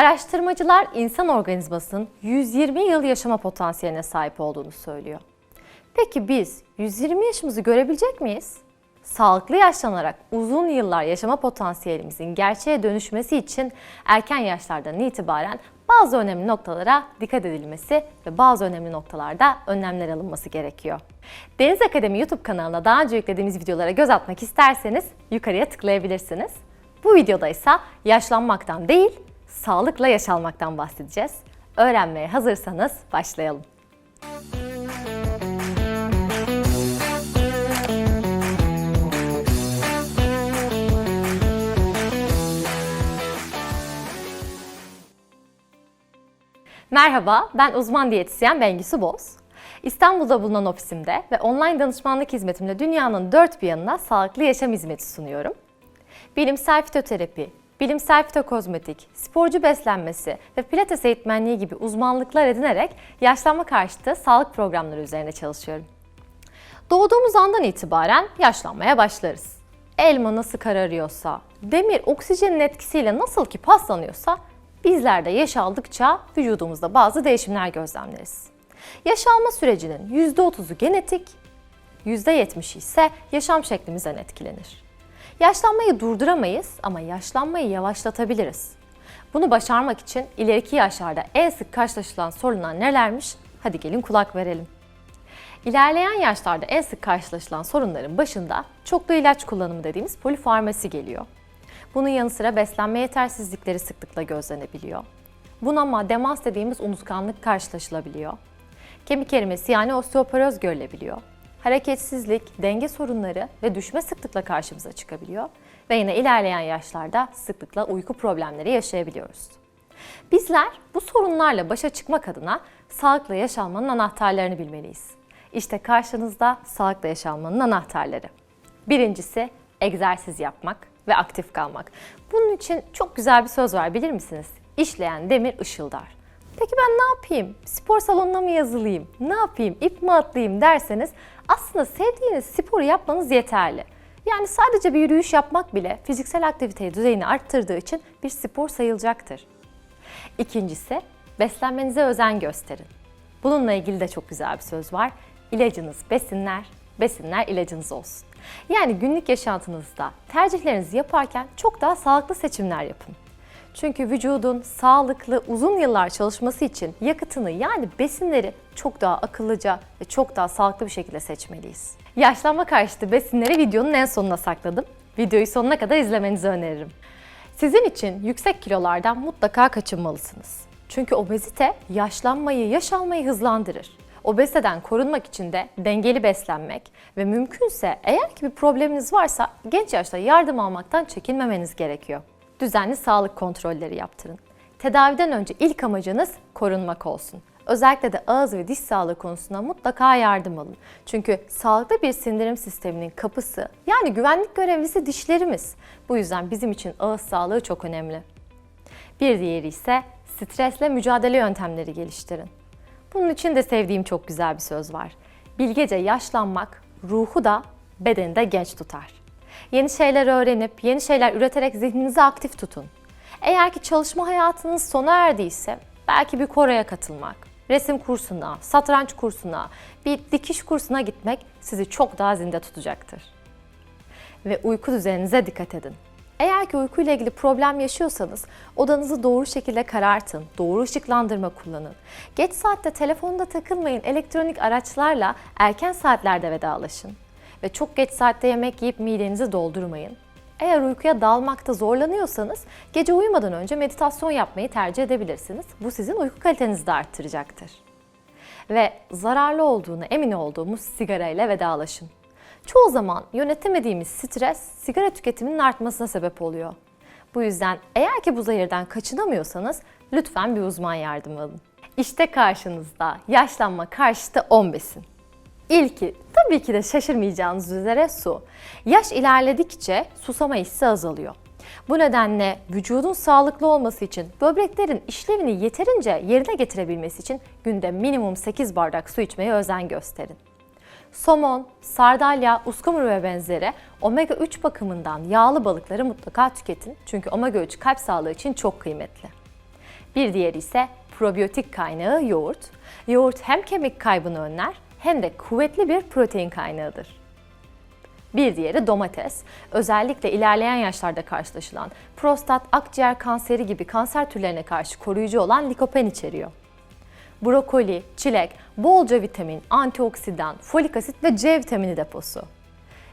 Araştırmacılar insan organizmasının 120 yıl yaşama potansiyeline sahip olduğunu söylüyor. Peki biz 120 yaşımızı görebilecek miyiz? Sağlıklı yaşlanarak uzun yıllar yaşama potansiyelimizin gerçeğe dönüşmesi için erken yaşlardan itibaren bazı önemli noktalara dikkat edilmesi ve bazı önemli noktalarda önlemler alınması gerekiyor. Deniz Akademi YouTube kanalına daha önce yüklediğimiz videolara göz atmak isterseniz yukarıya tıklayabilirsiniz. Bu videoda ise yaşlanmaktan değil, sağlıkla yaş almaktan bahsedeceğiz. Öğrenmeye hazırsanız başlayalım. Merhaba, ben uzman diyetisyen Bengisu Boz. İstanbul'da bulunan ofisimde ve online danışmanlık hizmetimle dünyanın dört bir yanına sağlıklı yaşam hizmeti sunuyorum. Bilimsel fitoterapi, bilimsel fitokozmetik, sporcu beslenmesi ve pilates eğitmenliği gibi uzmanlıklar edinerek yaşlanma karşıtı sağlık programları üzerine çalışıyorum. Doğduğumuz andan itibaren yaşlanmaya başlarız. Elma nasıl kararıyorsa, demir oksijenin etkisiyle nasıl ki paslanıyorsa bizler de yaş aldıkça vücudumuzda bazı değişimler gözlemleriz. Yaş alma sürecinin %30'u genetik, %70'i ise yaşam şeklimizden etkilenir. Yaşlanmayı durduramayız ama yaşlanmayı yavaşlatabiliriz. Bunu başarmak için ileriki yaşlarda en sık karşılaşılan sorunlar nelermiş? Hadi gelin kulak verelim. İlerleyen yaşlarda en sık karşılaşılan sorunların başında çoklu ilaç kullanımı dediğimiz polifarmasi geliyor. Bunun yanı sıra beslenme yetersizlikleri sıklıkla gözlenebiliyor. Bunama, demans dediğimiz unutkanlık karşılaşılabiliyor. Kemik erimesi yani osteoporoz görülebiliyor. Hareketsizlik, denge sorunları ve düşme sıklıkla karşımıza çıkabiliyor. Ve yine ilerleyen yaşlarda sıklıkla uyku problemleri yaşayabiliyoruz. Bizler bu sorunlarla başa çıkmak adına sağlıklı yaşanmanın anahtarlarını bilmeliyiz. İşte karşınızda sağlıklı yaşanmanın anahtarları. Birincisi egzersiz yapmak ve aktif kalmak. Bunun için çok güzel bir söz var bilir misiniz? İşleyen demir ışıldar. Peki ben ne yapayım? Spor salonuna mı yazılayım? Ne yapayım? İp mi atlayayım derseniz aslında sevdiğiniz sporu yapmanız yeterli. Yani sadece bir yürüyüş yapmak bile fiziksel aktivite düzeyini arttırdığı için bir spor sayılacaktır. İkincisi, beslenmenize özen gösterin. Bununla ilgili de çok güzel bir söz var. İlacınız besinler, besinler ilacınız olsun. Yani günlük yaşantınızda tercihlerinizi yaparken çok daha sağlıklı seçimler yapın. Çünkü vücudun sağlıklı uzun yıllar çalışması için yakıtını yani besinleri çok daha akıllıca ve çok daha sağlıklı bir şekilde seçmeliyiz. Yaşlanma karşıtı besinleri videonun en sonuna sakladım. Videoyu sonuna kadar izlemenizi öneririm. Sizin için yüksek kilolardan mutlaka kaçınmalısınız. Çünkü obezite yaşlanmayı, yaş almayı hızlandırır. Obeziteden korunmak için de dengeli beslenmek ve mümkünse eğer ki bir probleminiz varsa genç yaşta yardım almaktan çekinmemeniz gerekiyor. Düzenli sağlık kontrolleri yaptırın. Tedaviden önce ilk amacınız korunmak olsun. Özellikle de ağız ve diş sağlığı konusunda mutlaka yardım alın. Çünkü sağlıklı bir sindirim sisteminin kapısı yani güvenlik görevlisi dişlerimiz. Bu yüzden bizim için ağız sağlığı çok önemli. Bir diğeri ise stresle mücadele yöntemleri geliştirin. Bunun için de sevdiğim çok güzel bir söz var. Bilgece yaşlanmak ruhu da bedeni de genç tutar. Yeni şeyler öğrenip, yeni şeyler üreterek zihninizi aktif tutun. Eğer ki çalışma hayatınız sona erdiyse belki bir Kore'ye katılmak, resim kursuna, satranç kursuna, bir dikiş kursuna gitmek sizi çok daha zinde tutacaktır. Ve uyku düzeninize dikkat edin. Eğer ki uykuyla ilgili problem yaşıyorsanız odanızı doğru şekilde karartın, doğru ışıklandırma kullanın. Geç saatte telefonda takılmayın, elektronik araçlarla erken saatlerde vedalaşın. Ve çok geç saatte yemek yiyip midenizi doldurmayın. Eğer uykuya dalmakta zorlanıyorsanız gece uyumadan önce meditasyon yapmayı tercih edebilirsiniz. Bu sizin uyku kalitenizi de arttıracaktır. Ve zararlı olduğunu emin olduğumuz sigara ile vedalaşın. Çoğu zaman yönetemediğimiz stres sigara tüketiminin artmasına sebep oluyor. Bu yüzden eğer ki bu zehirden kaçınamıyorsanız lütfen bir uzman yardımı alın. İşte karşınızda yaşlanma karşıtı 10 besin. İlki tabii ki de şaşırmayacağınız üzere su. Yaş ilerledikçe susama hissi azalıyor. Bu nedenle vücudun sağlıklı olması için böbreklerin işlevini yeterince yerine getirebilmesi için günde minimum 8 bardak su içmeye özen gösterin. Somon, sardalya, uskumru ve benzeri omega 3 bakımından yağlı balıkları mutlaka tüketin. Çünkü omega 3 kalp sağlığı için çok kıymetli. Bir diğeri ise probiyotik kaynağı yoğurt. Yoğurt hem kemik kaybını önler hem de kuvvetli bir protein kaynağıdır. Bir diğeri domates. Özellikle ilerleyen yaşlarda karşılaşılan prostat, akciğer kanseri gibi kanser türlerine karşı koruyucu olan likopen içeriyor. Brokoli, çilek, bolca vitamin, antioksidan, folik asit ve C vitamini deposu.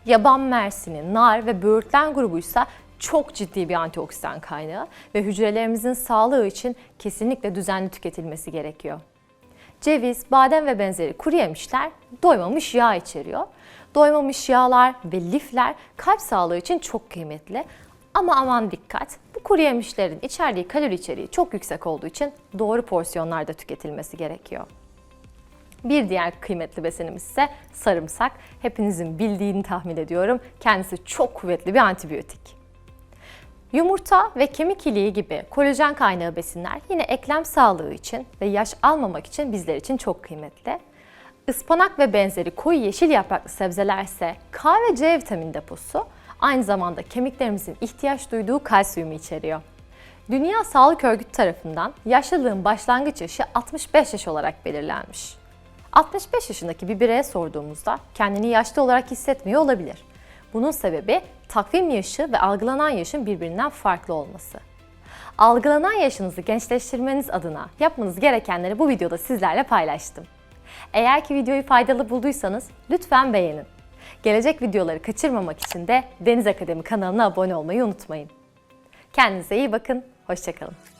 Yaban mersini, nar ve böğürtlen grubuysa çok ciddi bir antioksidan kaynağı ve hücrelerimizin sağlığı için kesinlikle düzenli tüketilmesi gerekiyor. Ceviz, badem ve benzeri kuru yemişler doymamış yağ içeriyor. Doymamış yağlar ve lifler kalp sağlığı için çok kıymetli. Ama aman dikkat, bu kuru yemişlerin içerdiği kalori içeriği çok yüksek olduğu için doğru porsiyonlarda tüketilmesi gerekiyor. Bir diğer kıymetli besinimiz ise sarımsak. Hepinizin bildiğini tahmin ediyorum. Kendisi çok kuvvetli bir antibiyotik. Yumurta ve kemik iliği gibi kolajen kaynağı besinler yine eklem sağlığı için ve yaş almamak için bizler için çok kıymetli. Ispanak ve benzeri koyu yeşil yapraklı sebzeler ise K ve C vitamin deposu, aynı zamanda kemiklerimizin ihtiyaç duyduğu kalsiyumu içeriyor. Dünya Sağlık Örgütü tarafından yaşlılığın başlangıç yaşı 65 yaş olarak belirlenmiş. 65 yaşındaki bir bireye sorduğumuzda kendini yaşlı olarak hissetmiyor olabilir. Bunun sebebi takvim yaşı ve algılanan yaşın birbirinden farklı olması. Algılanan yaşınızı gençleştirmeniz adına yapmanız gerekenleri bu videoda sizlerle paylaştım. Eğer ki videoyu faydalı bulduysanız lütfen beğenin. Gelecek videoları kaçırmamak için de Deniz Akademi kanalına abone olmayı unutmayın. Kendinize iyi bakın, hoşçakalın.